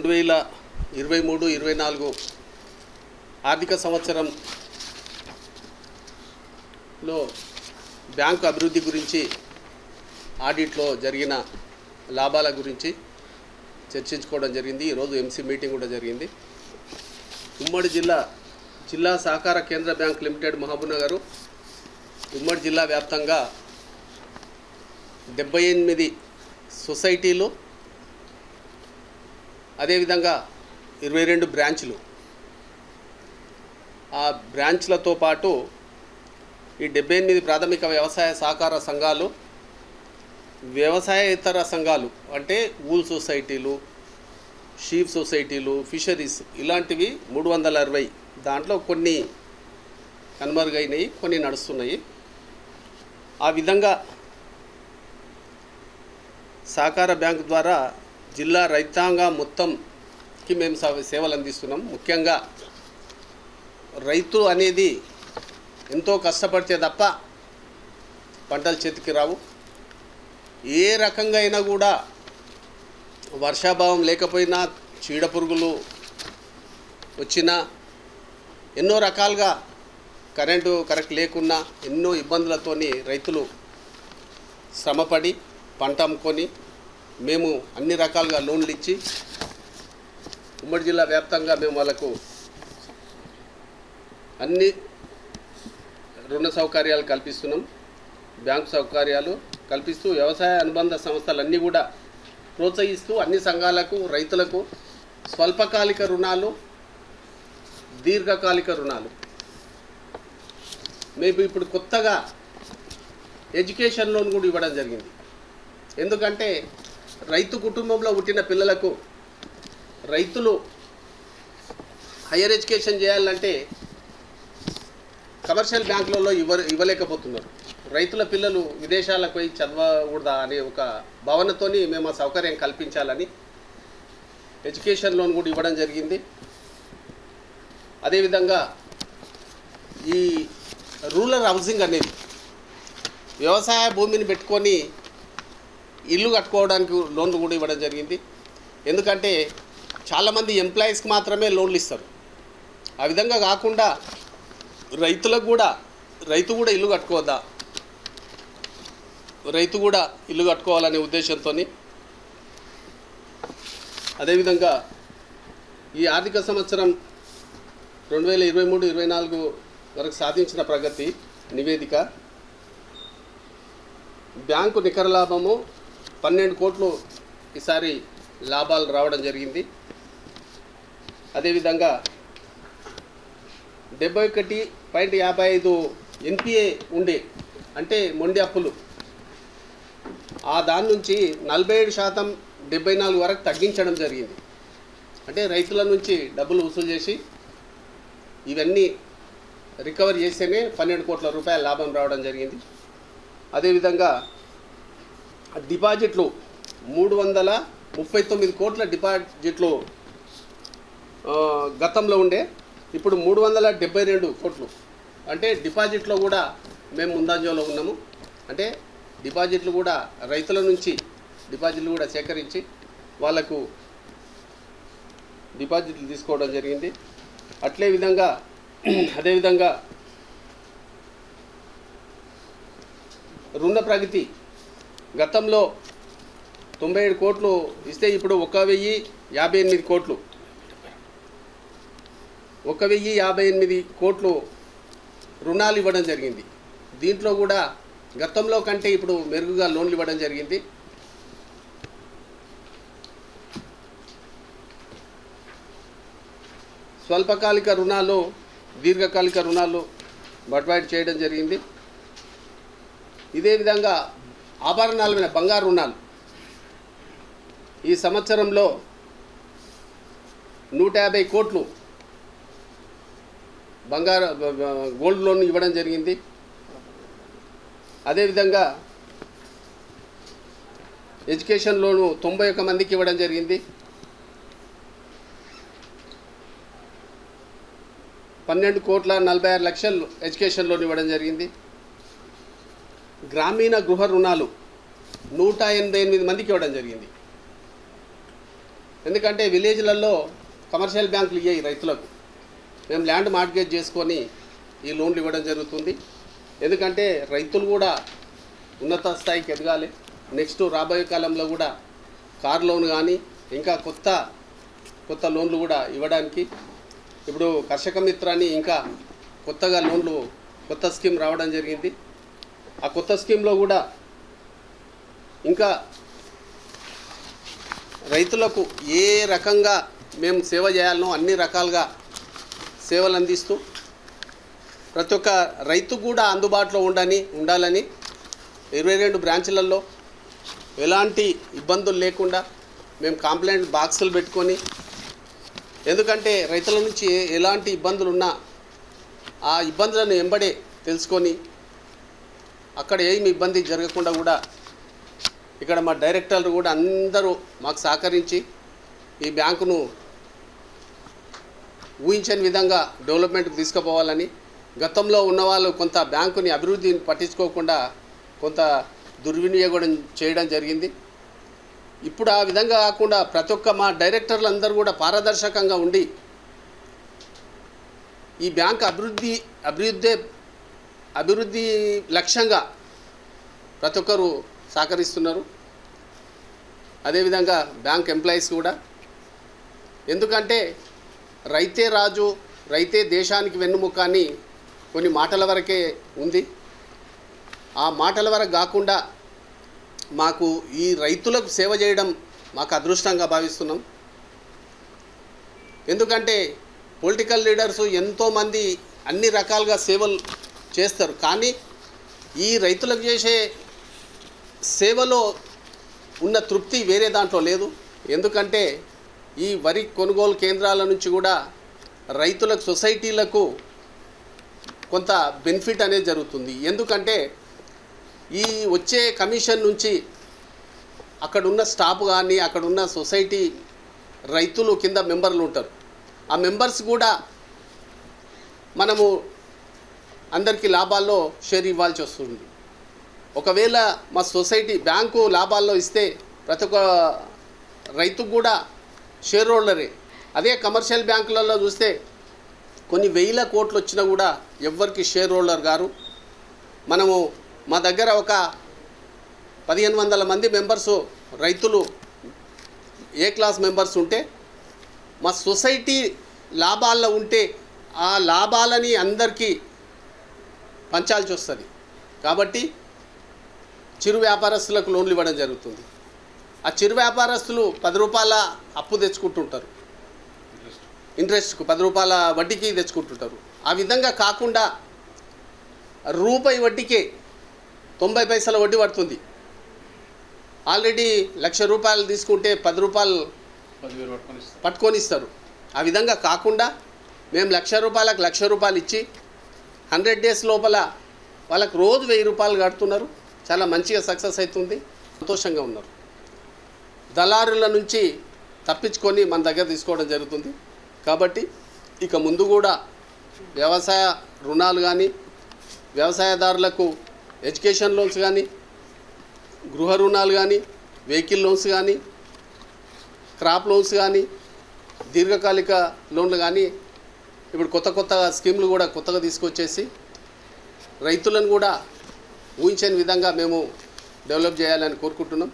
రెండు వేల ఇరవై మూడు ఇరవై నాలుగు ఆర్థిక సంవత్సరంలో బ్యాంకు అభివృద్ధి గురించి ఆడిట్లో జరిగిన లాభాల గురించి చర్చించుకోవడం జరిగింది. ఈరోజు ఎంసీ మీటింగ్ కూడా జరిగింది. ఉమ్మడి జిల్లా జిల్లా సహకార కేంద్ర బ్యాంక్ లిమిటెడ్ మహబూబ్నగర్ ఉమ్మడి జిల్లా వ్యాప్తంగా డెబ్బై ఎనిమిది సొసైటీలు అదేవిధంగా ఇరవై రెండు బ్రాంచ్లు. ఆ బ్రాంచ్లతో పాటు ఈ డెబ్బై ఎనిమిది ప్రాథమిక వ్యవసాయ సహకార సంఘాలు వ్యవసాయేతర సంఘాలు అంటే ఊల్ సొసైటీలు షీప్ సొసైటీలు ఫిషరీస్ ఇలాంటివి మూడు వందల అరవై దాంట్లో కొన్ని కనుమరుగైనవి కొన్ని నడుస్తున్నాయి. ఆ విధంగా సహకార బ్యాంకు ద్వారా జిల్లా రైతాంగం మొత్తంకి మేము సేవలు అందిస్తున్నాం. ముఖ్యంగా రైతు అనేది ఎంతో కష్టపడితే తప్ప పంటలు చేతికి రావు. ఏ రకంగా అయినా కూడా వర్షాభావం లేకపోయినా చీడపురుగులు వచ్చినా ఎన్నో రకాలుగా కరెంటు కరెక్ట్ లేకున్నా ఎన్నో ఇబ్బందులతోని రైతులు శ్రమపడి పంట అమ్ముకొని మేము అన్ని రకాలుగా లోన్లు ఇచ్చి ఉమ్మడి జిల్లా వ్యాప్తంగా మేము వాళ్ళకు అన్ని రుణ సౌకర్యాలు కల్పిస్తున్నాం. బ్యాంకు సౌకర్యాలు కల్పిస్తూ వ్యవసాయ అనుబంధ సంస్థలన్నీ కూడా ప్రోత్సహిస్తూ అన్ని సంఘాలకు రైతులకు స్వల్పకాలిక రుణాలు దీర్ఘకాలిక రుణాలు. మేము ఇప్పుడు కొత్తగా ఎడ్యుకేషన్ లోన్ కూడా ఇవ్వడం జరిగింది. ఎందుకంటే రైతు కుటుంబంలో పుట్టిన పిల్లలకు రైతులు హయ్యర్ ఎడ్యుకేషన్ చేయాలంటే కమర్షియల్ బ్యాంకులలో ఇవ్వ ఇవ్వలేకపోతున్నారు. రైతుల పిల్లలు విదేశాలకు పోయి చదవకూడదా అనే ఒక భావనతోని మేము ఆ సౌకర్యం కల్పించాలని ఎడ్యుకేషన్ లోన్ కూడా ఇవ్వడం జరిగింది. అదేవిధంగా ఈ రూరల్ హౌసింగ్ అనేది వ్యవసాయ భూమిని పెట్టుకొని ఇల్లు కట్టుకోవడానికి లోన్లు కూడా ఇవ్వడం జరిగింది. ఎందుకంటే చాలామంది ఎంప్లాయీస్కి మాత్రమే లోన్లు ఇస్తారు. ఆ విధంగా కాకుండా రైతులకు కూడా రైతు కూడా ఇల్లు కట్టుకోవద్దా? రైతు కూడా ఇల్లు కట్టుకోవాలనే ఉద్దేశంతో అదేవిధంగా ఈ ఆర్థిక సంవత్సరం రెండు వేల ఇరవై మూడు ఇరవై నాలుగు వరకు సాధించిన ప్రగతి నివేదిక బ్యాంకు నికర లాభము పన్నెండు కోట్లు ఈసారి లాభాలు రావడం జరిగింది. అదేవిధంగా డెబ్బై ఒకటి పాయింట్ యాభై ఐదు ఎన్పిఏ ఉండే అంటే మొండి అప్పులు ఆ దాని నుంచి నలభై ఏడు శాతం డెబ్బై నాలుగు వరకు తగ్గించడం జరిగింది. అంటే రైతుల నుంచి డబ్బులు వసూలు చేసి ఇవన్నీ రికవర్ చేస్తేనే పన్నెండు కోట్ల రూపాయల లాభం రావడం జరిగింది. అదేవిధంగా డిపాజిట్లు మూడు వందల ముప్పై తొమ్మిది కోట్ల డిపాజిట్లు గతంలో ఉండే. ఇప్పుడు మూడు వందల డెబ్బై రెండు కోట్లు. అంటే డిపాజిట్లో కూడా మేము ముందంజలో ఉన్నాము. అంటే డిపాజిట్లు కూడా రైతుల నుంచి డిపాజిట్లు కూడా సేకరించి వాళ్ళకు డిపాజిట్లు తీసుకోవడం జరిగింది. అట్లే విధంగా అదేవిధంగా రుణ ప్రగతి గతంలో తొంభై ఏడు కోట్లు ఇస్తే ఇప్పుడు ఒక వెయ్యి యాభై ఎనిమిది కోట్లు. ఒక వెయ్యి యాభై ఎనిమిది కోట్లు రుణాలు ఇవ్వడం జరిగింది. దీంట్లో కూడా గతంలో కంటే ఇప్పుడు మెరుగుగా లోన్లు ఇవ్వడం జరిగింది. స్వల్పకాలిక రుణాలు దీర్ఘకాలిక రుణాలు బట్వాయిడ్ చేయడం జరిగింది. ఇదే విధంగా ఆభరణాల మీద బంగారు రుణాలు. ఈ సంవత్సరంలో నూట యాభై కోట్లు బంగారు గోల్డ్ లోన్ ఇవ్వడం జరిగింది. అదేవిధంగా ఎడ్యుకేషన్ లోను తొంభై ఒక్క మందికి ఇవ్వడం జరిగింది. పన్నెండు కోట్ల నలభై ఆరు లక్షలు ఎడ్యుకేషన్ లోన్ ఇవ్వడం జరిగింది. గ్రామీణ గృహ రుణాలు నూట ఎనభై ఎనిమిది మందికి ఇవ్వడం జరిగింది. ఎందుకంటే విలేజ్లలో కమర్షియల్ బ్యాంకులు ఇయ్యాయి రైతులకు. మేము ల్యాండ్ మార్గేజ్ చేసుకొని ఈ లోన్లు ఇవ్వడం జరుగుతుంది. ఎందుకంటే రైతులు కూడా ఉన్నత స్థాయికి ఎదగాలి. నెక్స్ట్ రాబోయే కాలంలో కూడా కార్ లోన్ కానీ ఇంకా కొత్త కొత్త లోన్లు కూడా ఇవ్వడానికి. ఇప్పుడు కర్షక మిత్రాన్ని ఇంకా కొత్తగా లోన్లు కొత్త స్కీమ్ రావడం జరిగింది. ఆ కొత్త స్కీమ్లో కూడా ఇంకా రైతులకు ఏ రకంగా మేము సేవ చేయాలనో అన్ని రకాలుగా సేవలు అందిస్తూ ప్రతి ఒక్క రైతు కూడా అందుబాటులో ఉండని ఉండాలని ఇరవై రెండు బ్రాంచ్లలో ఎలాంటి ఇబ్బందులు లేకుండా మేము కంప్లైంట్ బాక్సులు పెట్టుకొని ఎందుకంటే రైతుల నుంచి ఏ- ఎలాంటి ఇబ్బందులు ఉన్నా ఆ ఇబ్బందులను ఎంబడే తెలుసుకొని అక్కడ ఏమి ఇబ్బంది జరగకుండా కూడా ఇక్కడ మా డైరెక్టర్లు కూడా అందరూ మాకు సహకరించి ఈ బ్యాంకును ఊహించని విధంగా డెవలప్మెంట్కి తీసుకుపోవాలని గతంలో ఉన్న వాళ్ళు కొంత బ్యాంకుని అభివృద్ధిని పట్టించుకోకుండా కొంత దుర్వినియోగం చేయడం జరిగింది. ఇప్పుడు ఆ విధంగా కాకుండా ప్రతి ఒక్క మా డైరెక్టర్లు అందరూ కూడా పారదర్శకంగా ఉండి ఈ బ్యాంక్ అభివృద్ధి అభివృద్ధి అభివృద్ధి లక్ష్యంగా ప్రతి ఒక్కరు సహకరిస్తున్నారు. అదేవిధంగా బ్యాంక్ ఎంప్లాయీస్ కూడా. ఎందుకంటే రైతే రాజు రైతే దేశానికి వెన్నుముక అని కొన్ని మాటల వరకే ఉంది. ఆ మాటల వరకు కాకుండా మాకు ఈ రైతులకు సేవ చేయడం మాకు అదృష్టంగా భావిస్తున్నాం. ఎందుకంటే పొలిటికల్ లీడర్స్ ఎంతోమంది అన్ని రకాలుగా సేవలు చేస్తారు. కానీ ఈ రైతులకు చేసే సేవలో ఉన్న తృప్తి వేరే దాంట్లో లేదు. ఎందుకంటే ఈ వరి కొనుగోలు కేంద్రాల నుంచి కూడా రైతులకు సొసైటీలకు కొంత బెనిఫిట్ అనేది జరుగుతుంది. ఎందుకంటే ఈ వచ్చే కమిషన్ నుంచి అక్కడున్న స్టాఫ్ కానీ అక్కడున్న సొసైటీ రైతులు కింద మెంబర్లు ఉంటారు. ఆ మెంబర్స్ కూడా మనము అందరికీ లాభాల్లో షేర్ ఇవ్వాల్సి వస్తుంది. ఒకవేళ మా సొసైటీ బ్యాంకు లాభాల్లో ఇస్తే ప్రతి ఒక్క రైతుకు కూడా షేర్ హోల్డరే. అదే కమర్షియల్ బ్యాంకులలో చూస్తే కొన్ని వేల కోట్లు వచ్చినా కూడా ఎవ్వరికి షేర్ హోల్డర్ గారు. మనము మా దగ్గర ఒక పదిహేను వందల మంది మెంబర్స్ రైతులు ఏ క్లాస్ మెంబర్స్ ఉంటే మా సొసైటీ లాభాల్లో ఉంటే ఆ లాభాలని అందరికీ పంచాల్సి వస్తుంది కాబట్టి చిరు వ్యాపారస్తులకు లోన్లు ఇవ్వడం జరుగుతుంది. ఆ చిరు వ్యాపారస్తులు పది రూపాయల అప్పు తెచ్చుకుంటుంటారు. ఇంట్రెస్ట్కు పది రూపాయల వడ్డీకి తెచ్చుకుంటుంటారు. ఆ విధంగా కాకుండా రూపాయి వడ్డీకే తొంభై పైసల వడ్డీ పడుతుంది. ఆల్రెడీ లక్ష రూపాయలు తీసుకుంటే పది రూపాయలు పట్టుకొని ఇస్తారు. ఆ విధంగా కాకుండా మేము లక్ష రూపాయలకు లక్ష రూపాయలు ఇచ్చి హండ్రెడ్ డేస్ లోపల వాళ్ళకి రోజు వెయ్యి రూపాయలు కడుతున్నారు. చాలా మంచిగా సక్సెస్ అవుతుంది. సంతోషంగా ఉన్నారు. దళారుల నుంచి తప్పించుకొని మన దగ్గర తీసుకోవడం జరుగుతుంది. కాబట్టి ఇక ముందు కూడా వ్యవసాయ రుణాలు కానీ వ్యవసాయదారులకు ఎడ్యుకేషన్ లోన్స్ కానీ గృహ రుణాలు కానీ వెహికల్ లోన్స్ కానీ క్రాప్ లోన్స్ కానీ దీర్ఘకాలిక లోన్లు కానీ ఇప్పుడు కొత్త కొత్త స్కీమ్లు కూడా కొత్తగా తీసుకొచ్చేసి రైతులను కూడా ఊహించని విధంగా మేము డెవలప్ చేయాలని కోరుకుంటున్నాం.